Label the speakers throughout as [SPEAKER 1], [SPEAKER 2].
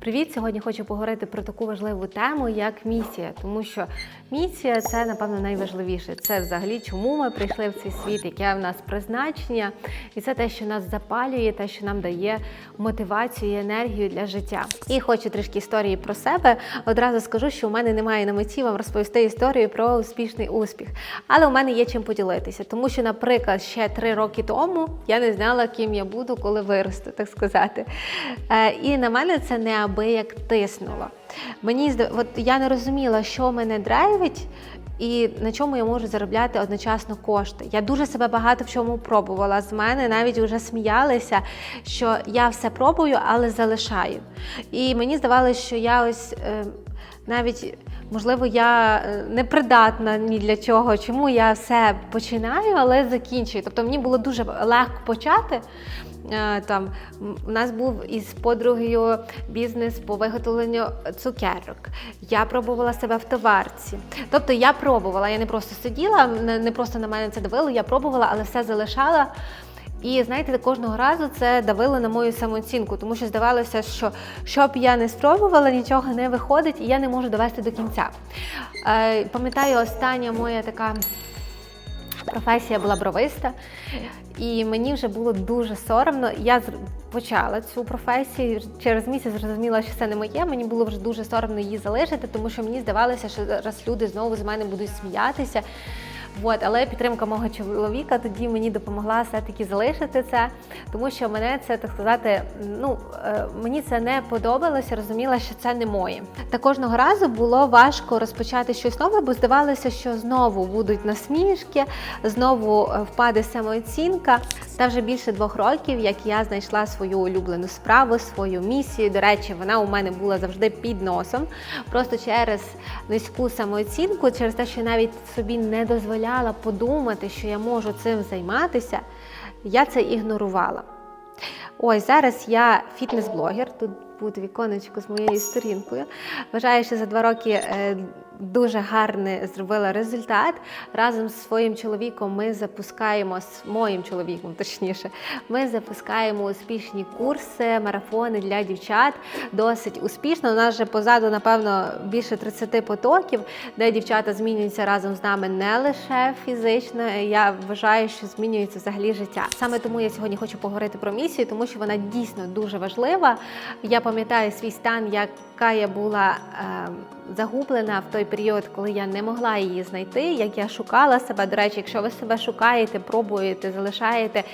[SPEAKER 1] Привіт! Сьогодні хочу поговорити про таку важливу тему, як місія, тому що місія це, напевно, найважливіше. Це взагалі, чому ми прийшли в цей світ, яке в нас призначення, і це те, що нас запалює, те, що нам дає мотивацію і енергію для життя. І хочу трішки історії про себе. Одразу скажу, що у мене немає на меті вам розповісти історію про успішний успіх, але у мене є чим поділитися, тому що, наприклад, ще три роки тому я не знала, ким я буду, коли виросту, так сказати. Е, І на мене це неабияк тиснуло. Мені от я не розуміла, що мене драйвить. І на чому я можу заробляти одночасно кошти. Я дуже себе багато в чому пробувала. З мене навіть вже сміялися, що я все пробую, але залишаю. І мені здавалося, що я ось е, навіть. Можливо, я е, непридатна ні для чого, чому я все починаю, але закінчую. Тобто мені було дуже легко почати. Е, Там у нас був із подругою бізнес по виготовленню цукерок. Я пробувала себе в товарці. Тобто я пробувала, я не просто сиділа, не не просто на мене це давило, я пробувала, але все залишала. І знаєте, кожного разу це давило на мою самооцінку, тому що здавалося, що що б я не спробувала, нічого не виходить, і я не можу довести до кінця. Е, пам'ятаю, остання моя така професія була бровиста, і мені вже було дуже соромно. Я почала цю професію. Через місяць зрозуміла, що це не моє. Мені було вже дуже соромно її залишити, тому що мені здавалося, що зараз люди знову з мене будуть сміятися. От, але підтримка мого чоловіка тоді мені допомогла все-таки залишити це, тому що мене це так сказати, ну е, мені це не подобалося, розуміла, що це не моє. Та кожного разу було важко розпочати щось нове, бо здавалося, що знову будуть насмішки, знову е, впаде самооцінка. Та вже більше двох років, як я знайшла свою улюблену справу, свою місію. До речі, вона у мене була завжди під носом. Просто через низьку самооцінку, через те, що навіть собі не дозволяла подумати, що я можу цим займатися, я це ігнорувала. Ось зараз я фітнес-блогер. Тут буде віконечко з моєю сторінкою. Вважаю, що за два роки е, дуже гарний зробила результат. Разом з своїм чоловіком ми запускаємо з моїм чоловіком, точніше, ми запускаємо успішні курси, марафони для дівчат. Досить успішно. У нас вже позаду, напевно, більше 30 потоків, де дівчата змінюються разом з нами не лише фізично. Я вважаю, що змінюється взагалі життя. Саме тому я сьогодні хочу поговорити про місію, тому що вона дійсно дуже важлива. Я пам'ятаю свій стан, яка я була е, загублена в той період, коли я не могла її знайти, як я шукала себе. До речі, якщо ви себе шукаєте, пробуєте, залишаєте,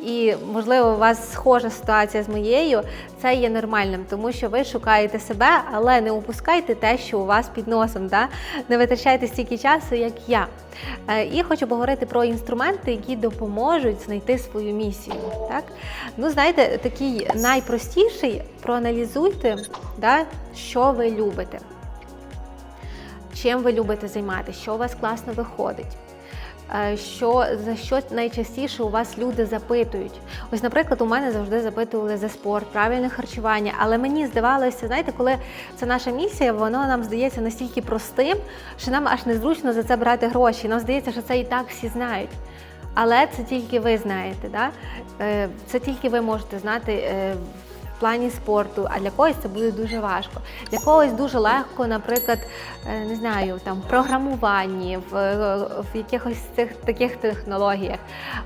[SPEAKER 1] і можливо у вас схожа ситуація з моєю, це є нормальним, тому що ви шукаєте себе, але не упускайте те, що у вас під носом. Да? Не витрачайте стільки часу, як я. Е, І хочу поговорити про інструменти, які допоможуть знайти свою місію. Так? Ну, знаєте, такий найпростіший проаналізуйте, да, що ви любите, чим ви любите займатися, що у вас класно виходить. Е, Що за що найчастіше у вас люди запитують? Ось, наприклад, у мене завжди запитували за спорт, правильне харчування. Але мені здавалося, знаєте, коли це наша місія, воно нам здається настільки простим, що нам аж незручно за це брати гроші. Нам здається, що це і так всі знають. Але це тільки ви знаєте, да? Е, це тільки ви можете знати е, плані спорту, а для когось це буде дуже важко. Для когось дуже легко, наприклад, е, не знаю, там в програмуванні, в, в якихось цих таких технологіях.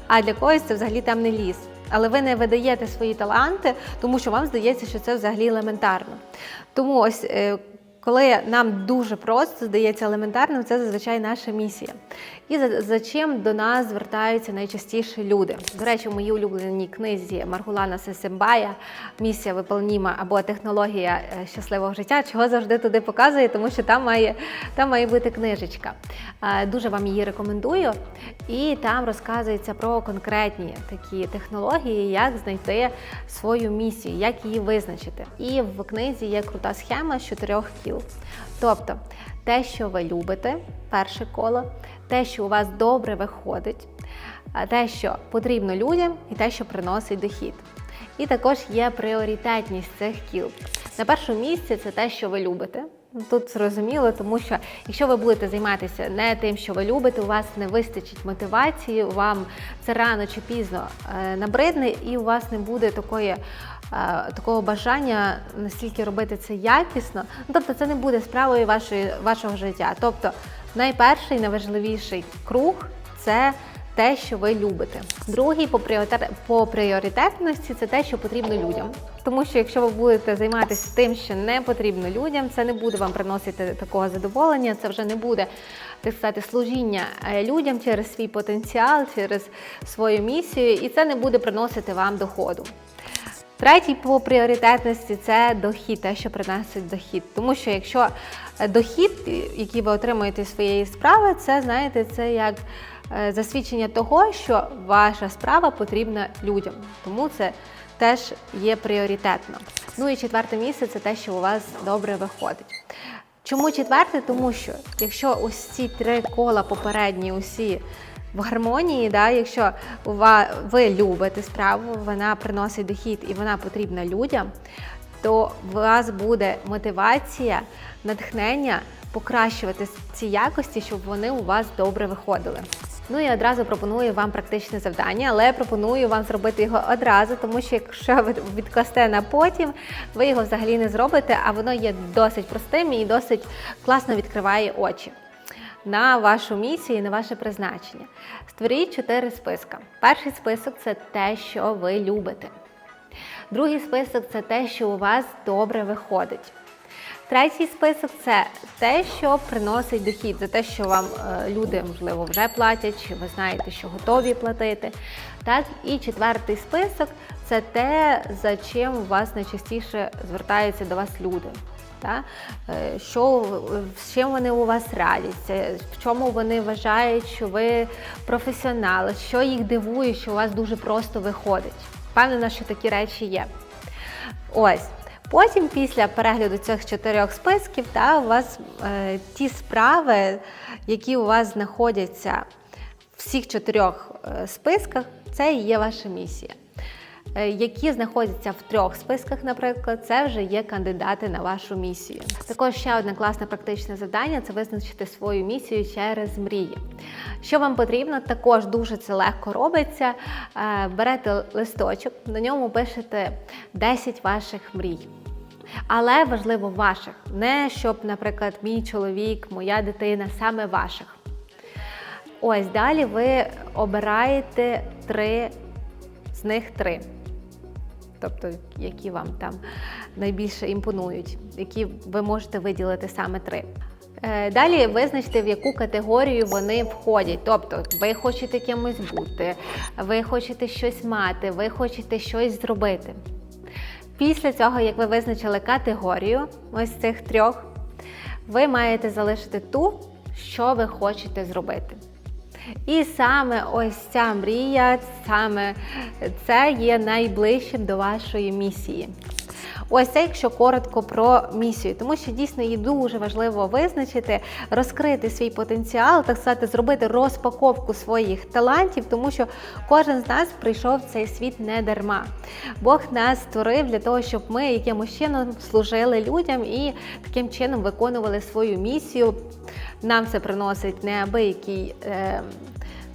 [SPEAKER 1] А для когось це взагалі темний ліс. Але ви не видаєте свої таланти, тому що вам здається, що це взагалі елементарно. Тому ось. Коли нам дуже просто здається елементарним, це зазвичай наша місія. І за, за чим до нас звертаються найчастіше люди. До речі, в моїй улюбленій книзі Маргулана Сесембая Місія виполніма або технологія е, щасливого життя, чого завжди туди показує, тому що там має, там має бути книжечка. Е, Дуже вам її рекомендую. І там розказується про конкретні такі технології, як знайти свою місію, як її визначити. І в книзі є крута схема з чотирьох кіл. Тобто те, що ви любите, перше коло, те, що у вас добре виходить, те, що потрібно людям, і те, що приносить дохід. І також є пріоритетність цих кіл. На першому місці це те, що ви любите. Тут зрозуміло, тому що якщо ви будете займатися не тим, що ви любите, у вас не вистачить мотивації, вам це рано чи пізно е, набридне, і у вас не буде такої, е, такого бажання настільки робити це якісно. Ну, тобто це не буде справою вашої, вашого життя. Тобто найперший, найважливіший круг це те, що ви любите. Другий по по пріоритетності це те, що потрібно людям. Тому що якщо ви будете займатися тим, що не потрібно людям, це не буде вам приносити такого задоволення, це вже не буде так сказати служіння е, людям через свій потенціал, через свою місію, і це не буде приносити вам доходу. Третій по пріоритетності це дохід, те, що приносить дохід. Тому що якщо е, дохід, який ви отримуєте своєї справи, це знаєте, це як е, засвідчення того, що ваша справа потрібна людям. Тому це теж є пріоритетно. Ну і четверте місце це те, що у вас добре виходить. Чому четверте? Тому що якщо ось ці три кола попередні усі в гармонії, да, якщо ви любите справу, вона приносить дохід і вона потрібна людям, то у вас буде мотивація, натхнення покращувати ці якості, щоб вони у вас добре виходили. Ну і одразу пропоную вам практичне завдання, але пропоную вам зробити його одразу, тому що якщо ви відкласте на потім, ви його взагалі не зробите, а воно є досить простим і досить класно відкриває очі на вашу місію і на ваше призначення. Створіть чотири списка. Перший список це те, що ви любите. Другий список це те, що у вас добре виходить. Третій список це те, що приносить дохід, за те, що вам е, люди, можливо, вже платять, чи ви знаєте, що готові платити. Так, і четвертий список це те, за чим у вас найчастіше звертаються до вас люди. Та? Е, Що, з чим вони у вас радяться, в чому вони вважають, що ви професіонал, що їх дивує, що у вас дуже просто виходить. Впевнена, що такі речі є. Ось. Потім, після перегляду цих чотирьох списків, та, у вас е, ті справи, які у вас знаходяться в всіх чотирьох е, списках, це і є ваша місія. Е, які знаходяться в трьох списках, наприклад, це вже є кандидати на вашу місію. Також ще одне класне практичне завдання це визначити свою місію через мрії. Що вам потрібно, також дуже це легко робиться. Е, Берете листочок, на ньому пишете 10 ваших мрій. Але важливо ваших, не щоб, наприклад, мій чоловік, моя дитина, саме ваших. Ось далі ви обираєте три з них три. Тобто, які вам там найбільше імпонують, які ви можете виділити саме три. Е, Далі визначте, в яку категорію вони входять. Тобто, ви хочете кимось бути, ви хочете щось мати, ви хочете щось зробити. Після цього, як ви визначили категорію ось цих трьох, ви маєте залишити ту, що ви хочете зробити. І саме ось ця мрія, саме це є найближчим до вашої місії. Ось це, якщо коротко про місію, тому що дійсно її дуже важливо визначити, розкрити свій потенціал, так сказати, зробити розпаковку своїх талантів, тому що кожен з нас прийшов в цей світ не дарма. Бог нас створив для того, щоб ми якимось чином служили людям і таким чином виконували свою місію. Нам це приносить неабиякий е,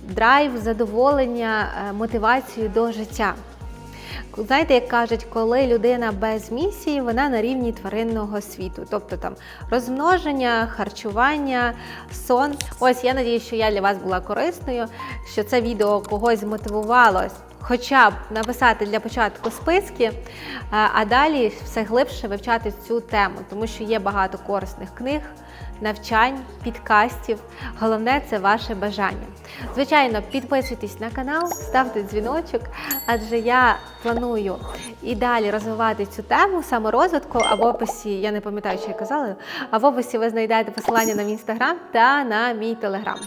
[SPEAKER 1] драйв, задоволення, е, мотивацію до життя. Знаєте, як кажуть, коли людина без місії, вона на рівні тваринного світу, тобто там розмноження, харчування, сон. Ось я надію, що я для вас була корисною, що це відео когось змотивувало. Хоча б написати для початку списки, а а далі все глибше вивчати цю тему, тому що є багато корисних книг, навчань, підкастів. Головне це ваше бажання. Звичайно, підписуйтесь на канал, ставте дзвіночок, адже я планую і далі розвивати цю тему саморозвитку, а в описі, я не пам'ятаю, що я казала, а в описі ви знайдете посилання на мій інстаграм та на мій телеграм.